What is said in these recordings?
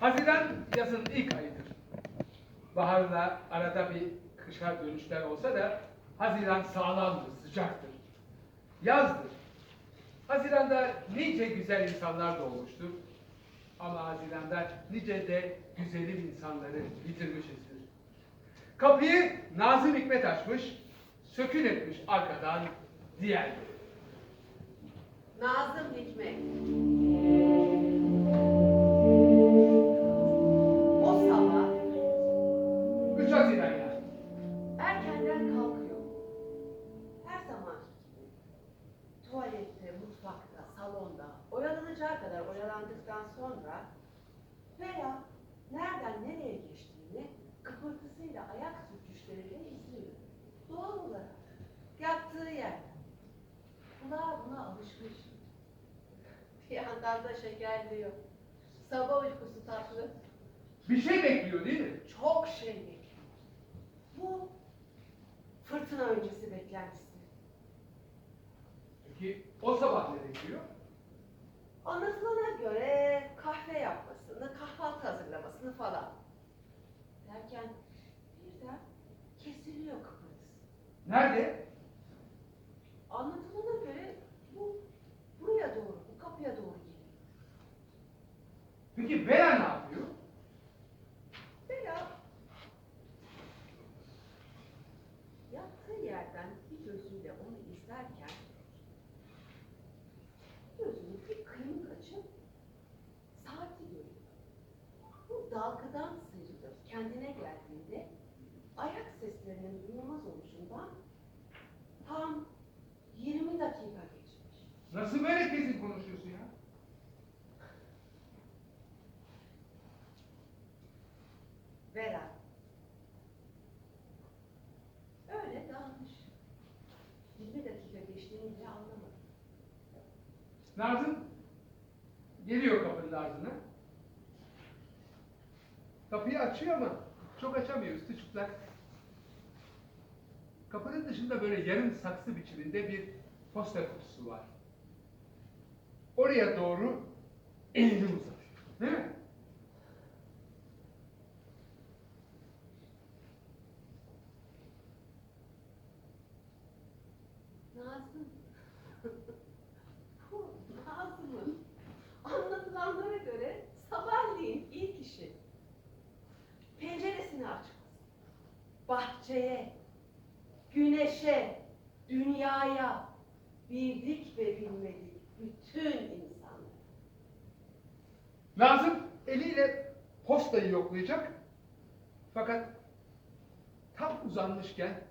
Haziran yazın ilk ayıdır. Baharla arada bir kışa dönüşler olsa da Haziran sağlamdır, sıcaktır. Yazdır. Haziranda nice güzel insanlar doğmuştur. Ama Haziran'da nice de güzelim insanları yitirmişizdir. Kapıyı Nazım Hikmet açmış, sökün etmiş arkadan diğerleri. Nazım Hikmet. Bir yandan da şekerliyor. Sabah uykusu tatlı. Bir şey bekliyor değil mi? Çok şey bekliyor. Bu fırtına öncesi beklentisi. Peki o sabah ne bekliyor? Anlatılana göre kahve yapmasını, kahvaltı hazırlamasını falan. Derken birden kesiliyor kıpırtısı. Nerede? Anlatılana göre bu buraya doğru, bu kapıya doğru geliyor. Peki Vera ne yapıyor? Veya yattığı yerden bir gözüyle onu izlerken gözünün bir kıyımı kaçıp saati görüyor. Bu dalgadan sıyrılıp kendine geldiğinde ayak seslerinin duyulmaz oluşundan tam 20 dakika geçmiş. Nasıl böyle kesin konuşuyorsun ya? Vera. Öyle dalmış. 20 dakika geçtiğini bile anlamadı. Nazım geliyor kapının ardına. Kapıyı açıyor ama çok açamıyor üstü çıplak. Kapının dışında böyle yarım saksı biçiminde bir posta kutusu var. Oraya doğru elini uzatıyor. Değil mi? Nazım. Bu Nazım'ın anlatılanlara göre sabahleyin ilk işi penceresini açması. Bahçeye, güneşe, dünyaya, bildik ve bilmedik bütün insanlara. Nazım eliyle postayı yoklayacak. Fakat tam uzanmışken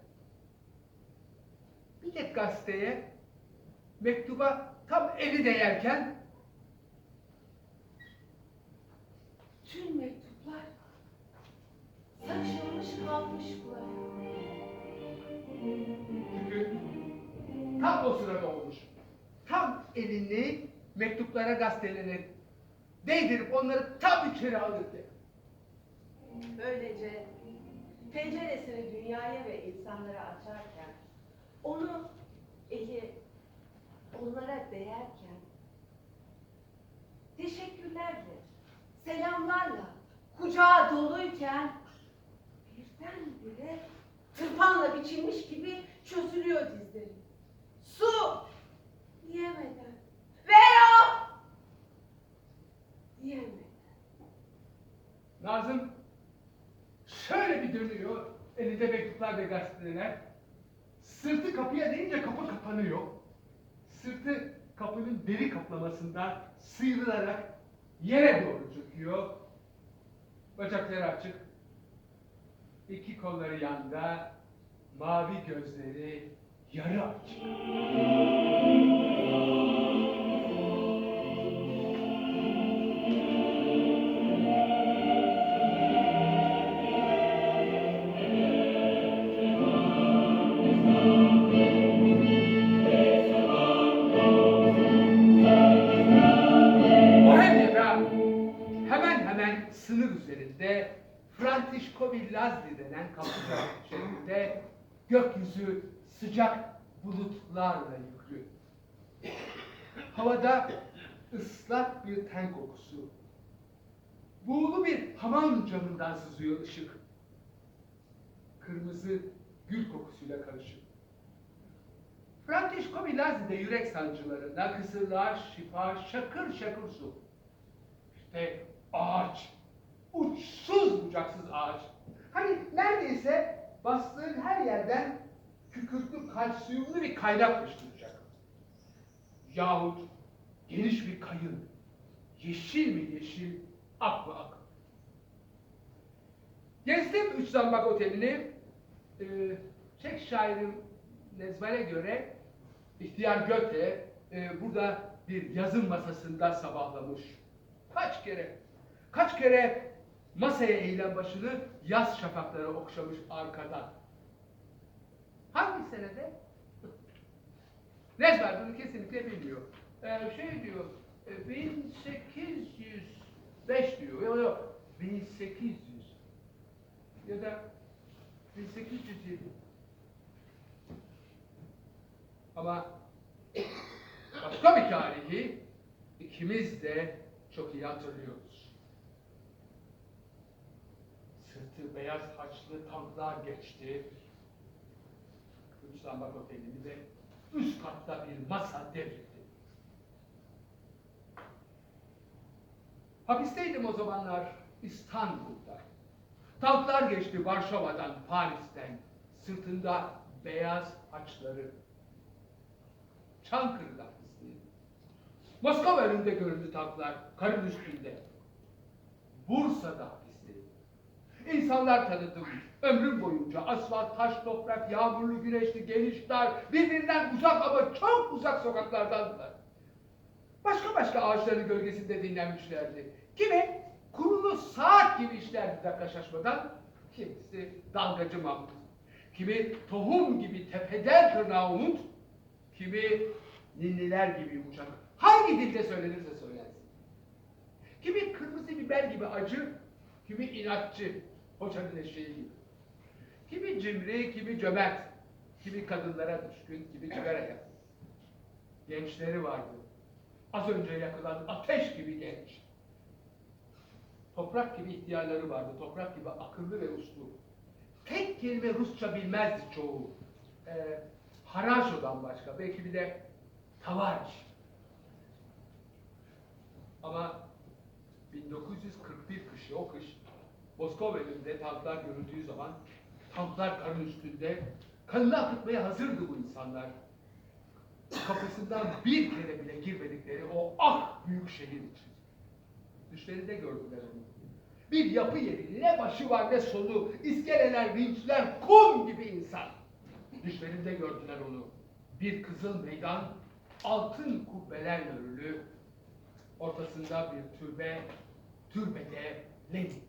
bir de gazeteye mektuba tam eli değerken Tüm mektuplar saçılmış kalmış buraya. Çünkü tam o sırada olmuş. Tam elini mektuplara gazetelere değdirip onları tam içeri alırken. Böylece penceresini dünyaya ve insanlara açarken, onu eli onlara değerken, teşekkürlerle, selamlarla, kucağı doluyken, birdenbire tırpanla biçilmiş gibi çözülüyor dizleri. Su! Diyemeden. Vera! Diyemeden. Nazım şöyle bir dönüyor, elinde mektuplar ve gazeteler. Sırtı kapıya değince kapı kapanıyor. Sırtı kapının deri kaplamasından sıyrılarak yere doğru çöküyor. Bacakları açık. İki kolları yanda, mavi gözleri yarı açık. Kısırlar, şifa, şakır şakır su. İşte ağaç, uçsuz bucaksız ağaç. Hani neredeyse bastığın her yerden kükürtlü kalsiyumlu bir kaynak fışkıracak. Yahut geniş bir kayın, yeşil mi yeşil, ak mı ak. Gezdim Üç Zambak Oteli'ni. Ee, Çek şairim Nezval'e göre ihtiyar Göte e, burada bir yazım masasında sabahlamış. Kaç kere, kaç kere masaya eğilen başını yaz şafakları okşamış arkadan. Hangi senede? Nezval bunu kesinlikle bilmiyor. Ee, şey diyor, e, 1805 diyor. Yok yok, 1800 ya da 1807. Ama başka bir tarihi ikimiz de çok iyi hatırlıyoruz. Sırtı beyaz haçlı tanklar geçti. Üç Zambak Oteli'ni ve üst katta bir masa devrildi. Hapisteydim o zamanlar İstanbul'da. Tanklar geçti Varşova'dan, Paris'ten. Sırtında beyaz haçları. Çankırı'da hapisteydim. Moskova önünde göründü tanklar, karın üstünde. Bursa'da hapisteydim. İnsanlar tanıdım. Ömrüm boyunca asfalt, taş, toprak, yağmurlu, güneşli, geniş, dar, birbirinden uzak ama çok uzak sokaklardandılar. Başka başka ağaçların gölgesinde dinlenmişlerdi. Kimi kurulu saat gibi işlerdi dakika şaşmadan, kimisi dalgacı Mahmut. Kimi tohum gibi tepeden tırnağa umut, kimi ninniler gibi yumuşak. Hangi dilde söylenirse söylensin. Kimi kırmızı biber gibi acı, kimi inatçı, hocanın eşeği gibi. Kimi cimri, kimi cömert, kimi kadınlara düşkün, kimi cigaraya. Gençleri vardı. Az önce yakılan ateş gibi genç. Toprak gibi ihtiyarları vardı, toprak gibi akıllı ve uslu. Tek kelime Rusça bilmezdi çoğu. Ee, Haraşo'dan başka, belki bir de Tavarç. Ama 1941 kışı, o kış, Moskova önünde tanklar görüldüğü zaman tanklar karın üstünde, kanını akıtmaya hazırdı bu insanlar. Kapısından bir kere bile girmedikleri o ah büyük şehir için. Düşlerinde gördüler onu. Bir yapı yeri, ne başı var ne sonu, iskeleler, vinçler, kum gibi insan. Düşlerinde gördüler onu. Bir kızıl meydan, altın kubbelerle örülü, ortasında bir türbe, türbede Lenin.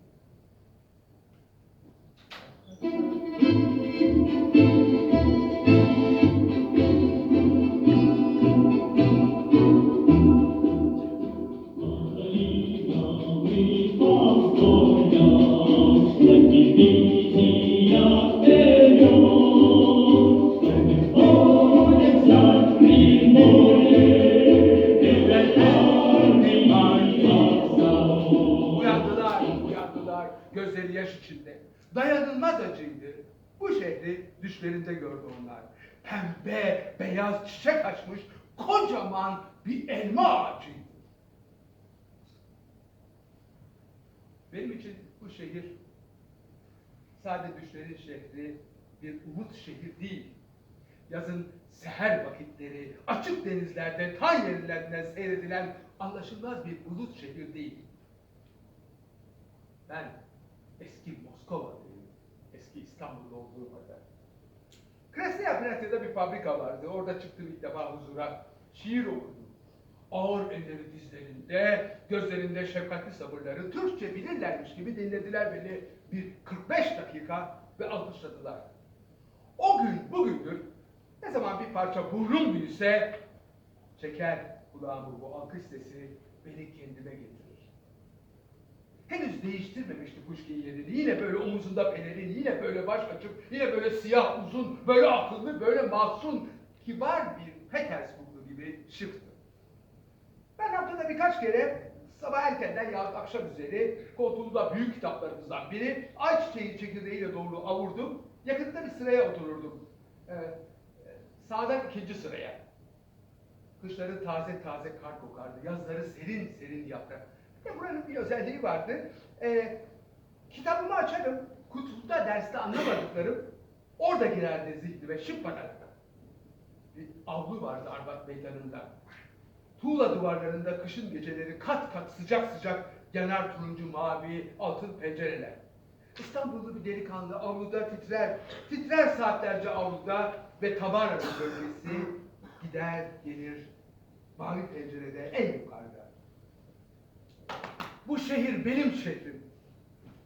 Dayanılmaz acıydı. Bu şehri düşlerinde gördü onlar. Pembe, beyaz çiçek açmış, kocaman bir elma ağacıydı. Benim için bu şehir sadece düşlerin şehri, bir umut şehir değil. Yazın seher vakitleri, açık denizlerde, tan yerlerinden seyredilen anlaşılmaz bir bulut şehir değil. Ben eski Moskova'dayım. Eski İstanbul'da olduğu kadar. Krasnaya Platya'da bir fabrika vardı. Orada çıktım ilk defa huzura. Şiir okudum. Ağır elleri dizlerinde, gözlerinde şefkatli sabırları, Türkçe bilirlermiş gibi dinlediler beni bir 45 dakika ve alkışladılar. O gün bugündür ne zaman bir parça burnum büyüse çeker kulağımı bu alkış sesi beni kendime getirir. Henüz değiştirmemişti kuşkiyi yerini. Yine böyle omuzunda pelerin, yine böyle baş açık, yine böyle siyah uzun, böyle akıllı, böyle mahzun, kibar bir Petersburglu gibi şıktı. Ben haftada birkaç kere Sabah erkenden yahut akşam üzeri koltuğumda büyük kitaplarımızdan biri ayçiçeği çekirdeğiyle dolu avurdum. Yakında bir sıraya otururdum. Ee, sağdan ikinci sıraya. Kışları taze taze kar kokardı. Yazları serin serin yaprak. De buranın bir özelliği vardı. Ee, kitabımı açarım. Kutupta derste anlamadıklarım orada girerdi zihnime şıppanarak. Bir avlu vardı Arbat Meydanı'nda. Tuğla duvarlarında kışın geceleri kat kat sıcak sıcak yanar turuncu mavi altın pencereler. İstanbullu bir delikanlı avluda titrer, titrer saatlerce avluda ve Tabara'nın bölgesi gider gelir mavi pencerede en yukarıda. Bu şehir benim şehrim.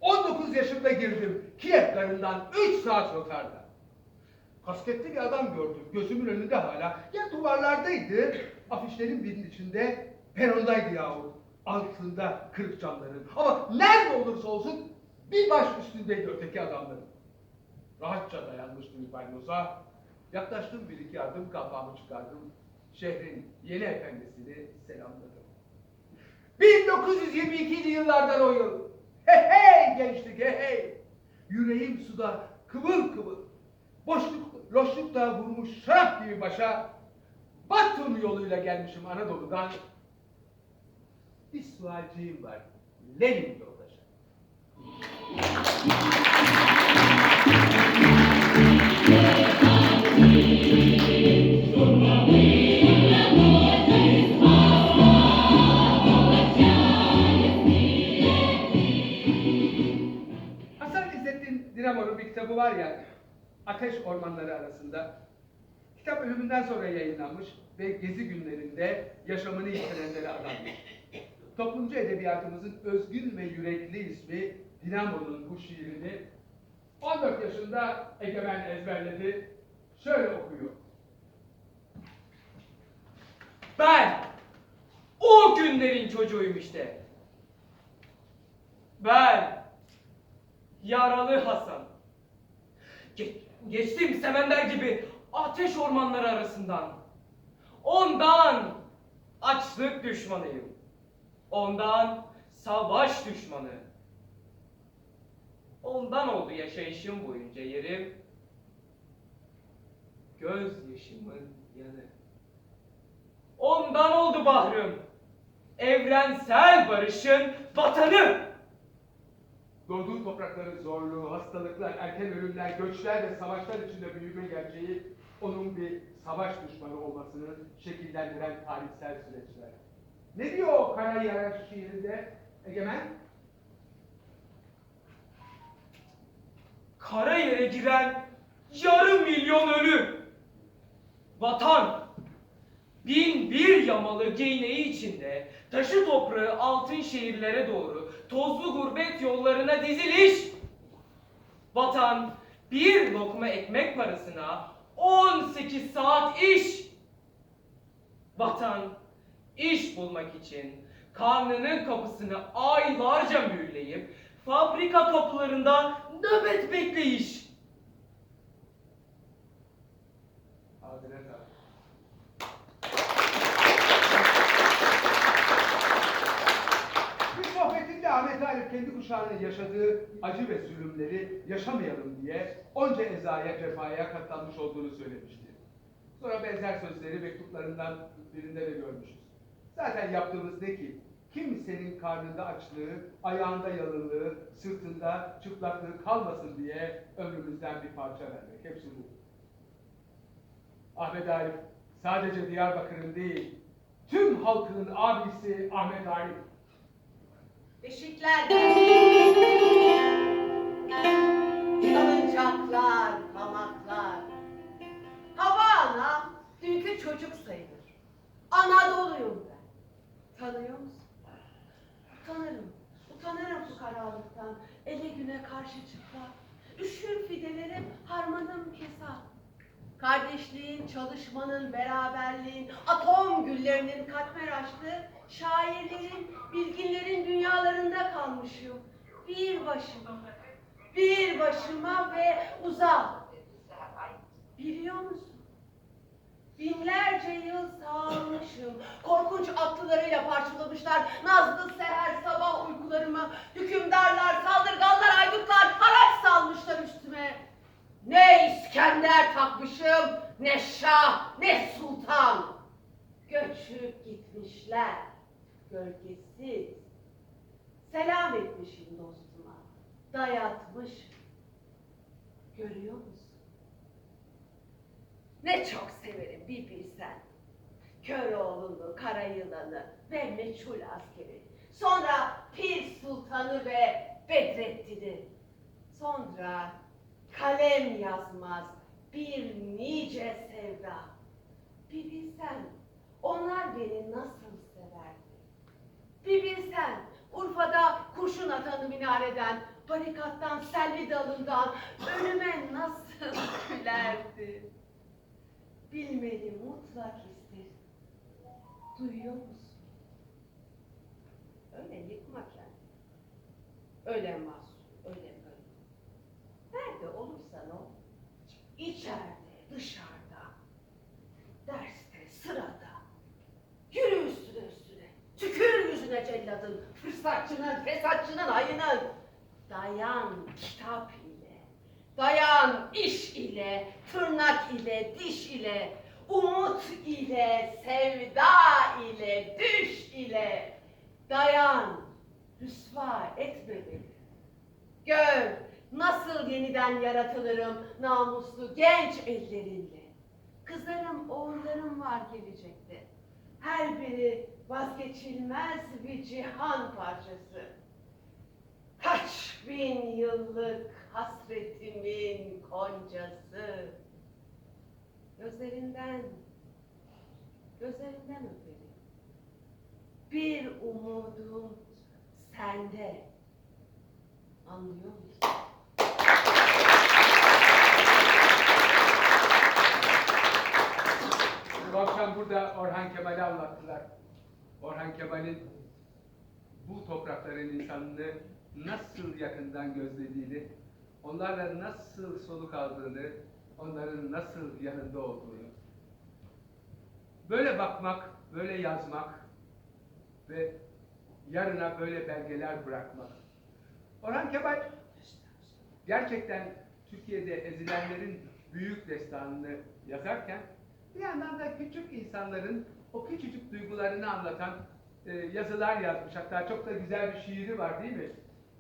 19 yaşımda girdim Kiev garından 3 saat rotarda. Kasketli bir adam gördüm. Gözümün önünde hala. Ya duvarlardaydı. Afişlerin birinin içinde perondaydı yahu. Altında kırık camların. Ama nerede olursa olsun bir baş üstündeydi öteki adamların. Rahatça dayanmıştım İbrahimos'a. Yaklaştım bir iki adım kafamı çıkardım. Şehrin yeni efendisini selamladım. 1922'li yıllardan o yıl. Hey hey gençlik hey hey. Yüreğim suda kıvıl kıvıl. Boşluk, loşlukla vurmuş şarap gibi başa. Batum yoluyla gelmişim Anadolu'dan. Bir sualciğim var. Lenin yoldaşı. Var ya, Ateş Ormanları arasında. Kitap ölümünden sonra yayınlanmış ve gezi günlerinde yaşamını yitirenlere adanmış. Toplumcu edebiyatımızın özgün ve yürekli ismi Dinamo'nun bu şiirini 14 yaşında Egemen ezberledi. Şöyle okuyor. Ben o günlerin çocuğuyum işte. Ben yaralı Hasan. Ge- geçtim semender gibi ateş ormanları arasından. Ondan açlık düşmanıyım. Ondan savaş düşmanı. Ondan oldu yaşayışım boyunca yerim. Gözyaşımın yanı. Ondan oldu Bahrım. Evrensel barışın vatanı. Doğduğu toprakların zorluğu, hastalıklar, erken ölümler, göçler ve savaşlar içinde büyüme gerçeği onun bir savaş düşmanı olmasını şekillendiren tarihsel süreçler. Ne diyor o Kara Yara şiirinde Egemen? Kara yere giren yarım milyon ölü. Vatan, bin bir yamalı geyneği içinde taşı toprağı altın şehirlere doğru tozlu gurbet yollarına diziliş. Vatan, bir lokma ekmek parasına 18 saat iş. Vatan, iş bulmak için karnının kapısını aylarca mühürleyip fabrika kapılarında nöbet bekleyiş. Arif kendi kuşağının yaşadığı acı ve zulümleri yaşamayalım diye onca ezaya, cefaya katlanmış olduğunu söylemişti. Sonra benzer sözleri mektuplarından birinde de görmüşüz. Zaten yaptığımız ne ki? Kimsenin karnında açlığı, ayağında yalınlığı, sırtında çıplaklığı kalmasın diye ömrümüzden bir parça vermek. Hepsi bu. Ahmet Arif sadece Diyarbakır'ın değil, tüm halkının abisi Ahmet Arif. Beşikler. Salıncaklar, hamaklar. Hava ana, çocuk sayılır. Anadolu'yum ben. Tanıyor musun? Utanırım. Utanırım fukaralıktan. Ele güne karşı çıkmak. Üşür fidelerim, harmanım kesap. Kardeşliğin, çalışmanın, beraberliğin, atom güllerinin katmer açtığı şairlerin, bilginlerin dünyalarında kalmışım. Bir başıma, bir başıma ve uzak. Biliyor musun? Binlerce yıl sağlamışım. Korkunç atlılarıyla parçalamışlar. Nazlı seher sabah uykularımı. Hükümdarlar, saldırganlar, aydutlar haraç salmışlar üstüme. Ne İskender takmışım, ne şah, ne sultan. Göçüp gitmişler, gölgesiz. Selam etmişim dostuma, dayatmış. Görüyor musun? Ne çok severim bir bilsen. Köroğlu'nu, kara yılanı ve meçhul askeri. Sonra Pir Sultan'ı ve Bedrettin'i. Sonra kalem yazmaz bir nice sevda. Bir bilsen onlar beni nasıl. Bir bilsen Urfa'da kurşun atanı minareden, barikattan, selvi dalından önüme nasıl gülerdi. Bilmeni mutlak isterim. Duyuyor musun? Öyle yıkma kendini. Öyle mahzun, öyle böyle. Nerede olursan ol, içeride, dışarıda, fırsatçının, fesatçının, ayının. Dayan kitap ile, dayan iş ile, tırnak ile, diş ile, umut ile, sevda ile, düş ile. Dayan, rüsva etme beni. Gör nasıl yeniden yaratılırım namuslu genç ellerinle. Kızlarım, oğullarım var gelecekte. Her biri vazgeçilmez bir cihan parçası. Kaç bin yıllık hasretimin koncası. Gözlerinden, gözlerinden öperim. Bir umudum sende. Anlıyor musun? Bu akşam burada Orhan Kemal'i anlattılar. Orhan Kemal'in bu toprakların insanını nasıl yakından gözlediğini, onlarla nasıl soluk aldığını, onların nasıl yanında olduğunu. Böyle bakmak, böyle yazmak ve yarına böyle belgeler bırakmak. Orhan Kemal gerçekten Türkiye'de ezilenlerin büyük destanını yazarken bir yandan da küçük insanların o küçücük duygularını anlatan e, yazılar yazmış. Hatta çok da güzel bir şiiri var değil mi?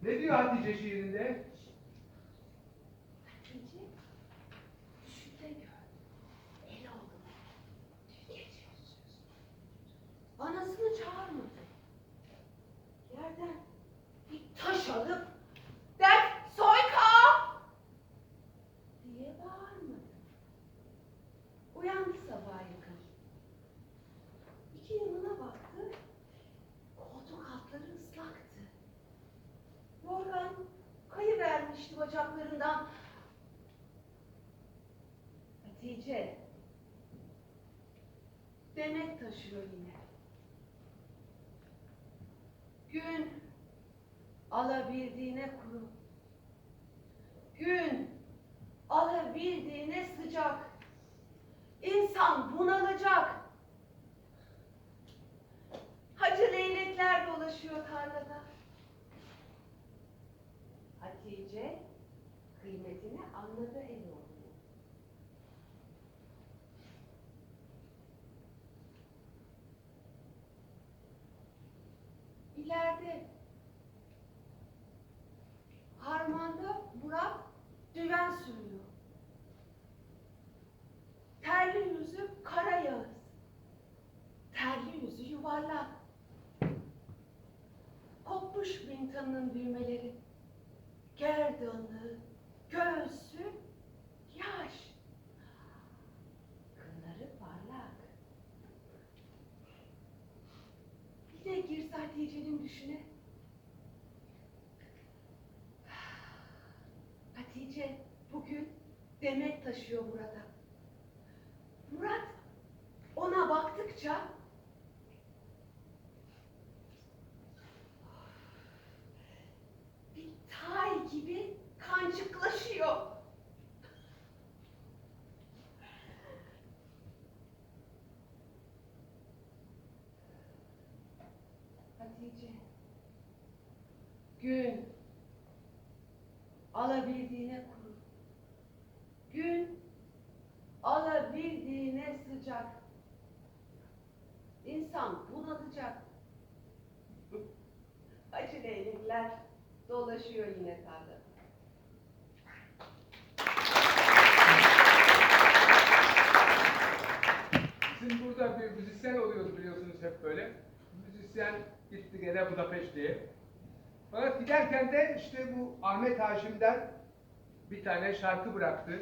Ne diyor Hatice şiirinde? Anasını çağırmadı. Taşıyor yine. Gün alabildiğine kuru. Gün alabildiğine sıcak. İnsan bunalacak. Hacı leylekler dolaşıyor tarlada. Hatice kıymetini anladı Eloğlu'nun. Taşıyor burada. Murat ona baktıkça bir tay gibi kancıklaşıyor. Gün alabildiğine kuru. Gün alabildiğine sıcak. İnsan bunalacak. Acı leylekler dolaşıyor yine tarlada. Bizim burada bir müzisyen oluyordu biliyorsunuz hep böyle. Müzisyen gitti gene Budapeşte'ye. Fakat giderken de işte bu Ahmet Haşim'den bir tane şarkı bıraktı.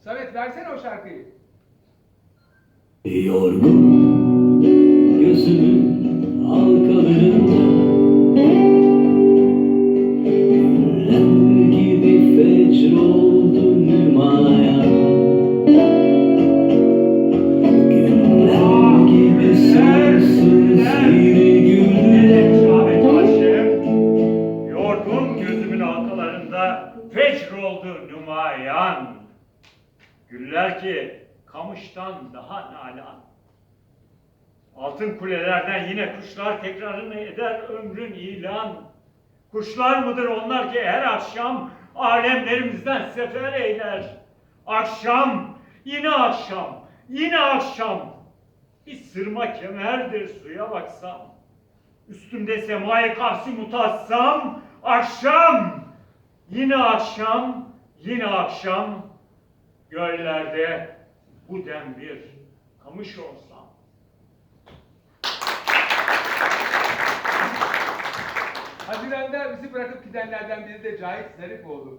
Samet versene o şarkıyı. Yorgun Altın kulelerden yine kuşlar tekrarını eder ömrün ilan. Kuşlar mıdır onlar ki her akşam alemlerimizden sefer eyler. Akşam, yine akşam, yine akşam. Bir sırma kemerdir suya baksam. Üstümde semai karşı mutassam, akşam, yine akşam, yine akşam, göllerde bu dem bir kamış olsam. Haziran'da bizi bırakıp gidenlerden biri de Cahit Zarifoğlu.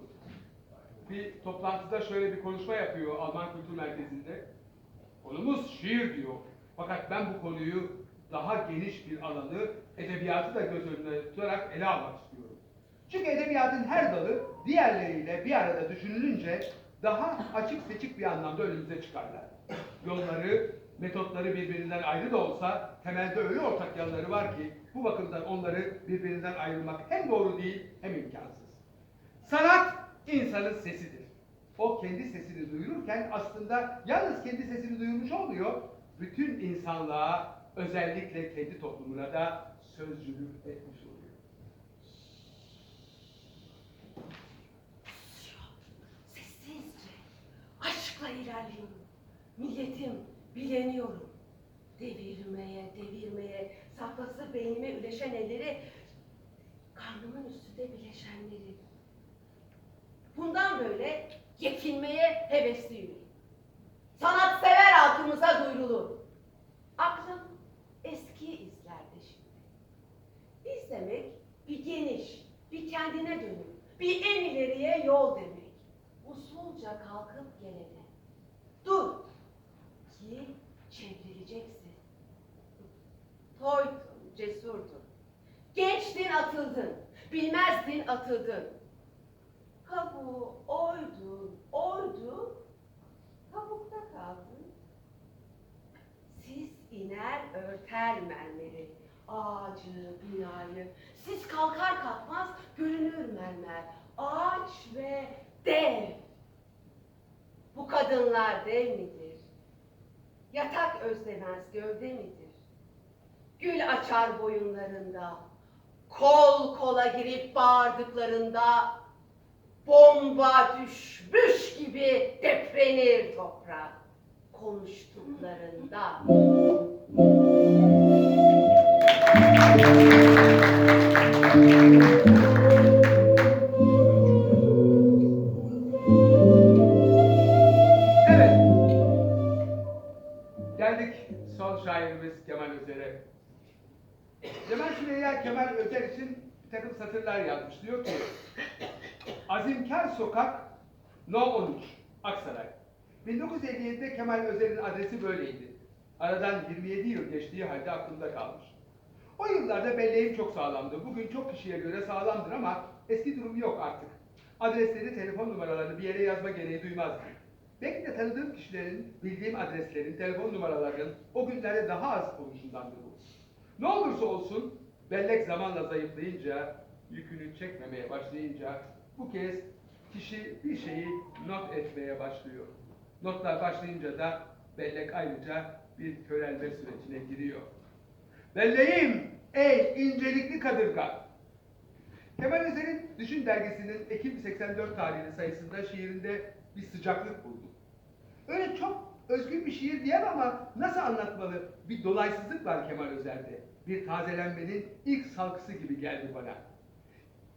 Bir toplantıda şöyle bir konuşma yapıyor Alman Kültür Merkezi'nde. Konumuz şiir diyor. Fakat ben bu konuyu daha geniş bir alanı, edebiyatı da göz önüne tutarak ele almak istiyorum. Çünkü edebiyatın her dalı diğerleriyle bir arada düşünülünce daha açık seçik bir anlamda önümüze çıkarlar. Yolları, metotları birbirinden ayrı da olsa temelde öyle ortak yanları var ki bu bakımdan onları birbirinden ayrılmak hem doğru değil hem imkansız. Sanat insanın sesidir. O kendi sesini duyururken aslında yalnız kendi sesini duyurmuş olmuyor, bütün insanlığa özellikle kendi toplumuna da sözcülük etmiş oluyor. Sessizce, aşkla ilerliyorum. Milletim, bileniyorum. Devirmeye, devirmeye, saklası beynime üleşen elleri, karnımın üstünde bileşenleri. Bundan böyle yetinmeye hevesliyim. Sanatsever halkımıza duyurulur. Aklım eski izlerde şimdi. Biz demek bir geniş, bir kendine dönük, bir en ileriye yol demek. Usulca kalkıp gelene. Dur ki çevrileceksin. Atıldın, bilmezdin atıldın. Kabuğu oydun, oydu, kabukta kaldın. Siz iner örter mermeri, ağacı, binayı. Siz kalkar kalkmaz görünür mermer, ağaç ve dev. Bu kadınlar dev midir? Yatak özlemez gövde midir? Gül açar boyunlarında, kol kola girip bağırdıklarında, bomba düşmüş gibi deprenir toprak konuştuklarında. Evet. Kemal Özer için bir takım satırlar yazmış. Diyor ki, Azimkar Sokak, No 13, Aksaray. 1957'de Kemal Özer'in adresi böyleydi. Aradan 27 yıl geçtiği halde aklımda kalmış. O yıllarda belleğim çok sağlamdı. Bugün çok kişiye göre sağlamdır ama eski durum yok artık. Adresleri, telefon numaralarını bir yere yazma gereği duymazdım. Belki de tanıdığım kişilerin, bildiğim adreslerin, telefon numaralarının o günlerde daha az oluşundandır bu. Ne olursa olsun bellek zamanla zayıflayınca, yükünü çekmemeye başlayınca bu kez kişi bir şeyi not etmeye başlıyor. Notlar başlayınca da bellek ayrıca bir körelme sürecine giriyor. Belleğim ey incelikli kadırga. Kemal Özer'in Düşün dergisinin Ekim 84 tarihli sayısında şiirinde bir sıcaklık buldum. Öyle çok özgün bir şiir diyemem ama nasıl anlatmalı? Bir dolaysızlık var Kemal Özer'de. Bir tazelenmenin ilk salkısı gibi geldi bana.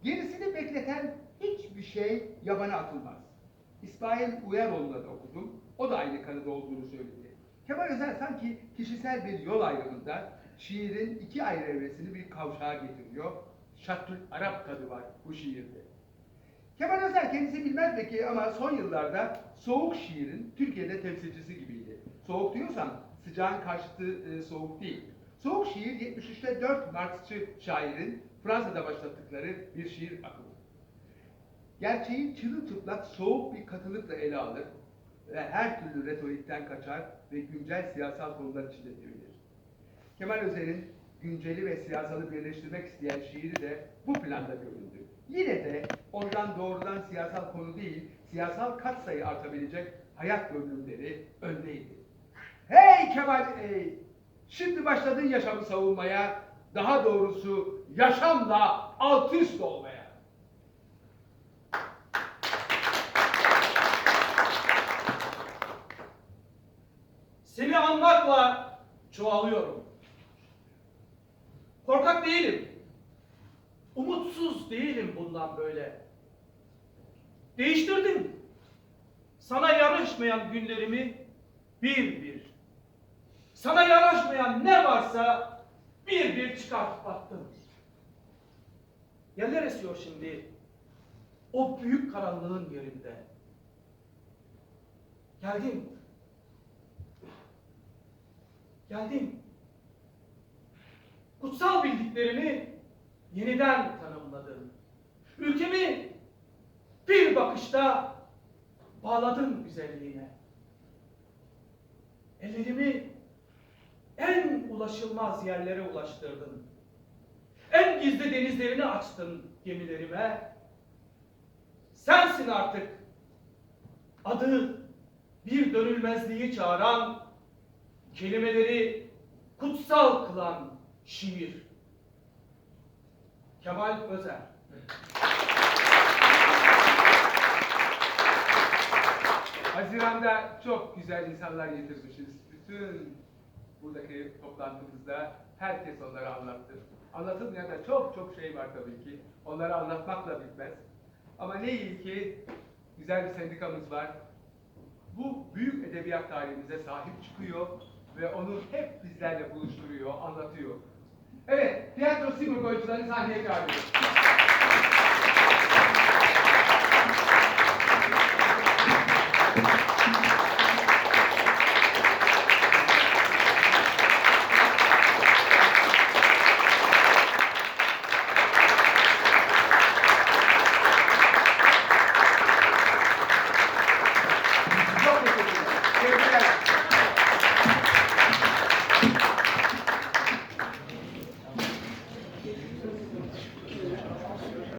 Gerisini bekleten hiçbir şey yabana atılmaz. İsmail Uyaroğlu'na da okudum. O da aynı kanıda olduğunu söyledi. Kemal Özer sanki kişisel bir yol ayrımında şiirin iki ayrı evresini bir kavşağa getiriyor. Şattül Arap tadı var bu şiirde. Kemal Özer kendisi bilmez belki ama son yıllarda soğuk şiirin Türkiye'de temsilcisi gibiydi. Soğuk diyorsam sıcağın karşıtı e, soğuk değil. Soğuk şiir 73'te 4 Marksçı şairin Fransa'da başlattıkları bir şiir akımı. Gerçeği çırılçıplak soğuk bir katılıkla ele alır ve her türlü retorikten kaçar ve güncel siyasal konular içinde devrilir. Kemal Özer'in günceli ve siyasalı birleştirmek isteyen şiiri de bu planda görüldü. Yine de oradan doğrudan siyasal konu değil, siyasal katsayı artabilecek hayat görünümleri öndeydi. Hey Kemal hey! Şimdi başladın yaşamı savunmaya, daha doğrusu yaşamla alt üst olmaya. Seni anmakla çoğalıyorum. Korkak değilim. Umutsuz değilim bundan böyle. Değiştirdim. Sana yaraşmayan günlerimi bir bir. Sana yaraşmayan ne varsa bir bir çıkartıp attım. Yerler esiyor şimdi. O büyük karanlığın yerinde. Geldim. Geldim. Kutsal bildiklerimi yeniden tanımladım. Ülkemi bir bakışta bağladım güzelliğine. Ellerimi en ulaşılmaz yerlere ulaştırdım. En gizli denizlerini açtın gemilerime. Sensin artık adı bir dönülmezliği çağıran kelimeleri kutsal kılan şiir. Kemal Özer. Haziran'da çok güzel insanlar getirmişiz. Bütün buradaki toplantımızda herkes onları anlattı. Anlatılmayan da çok çok şey var tabii ki. Onları anlatmakla bitmez. Ama ne iyi ki güzel bir sendikamız var. Bu büyük edebiyat tarihimize sahip çıkıyor ve onu hep bizlerle buluşturuyor, anlatıyor. Evet, tiyatro Simurg oyuncularını sahneye çağırıyoruz.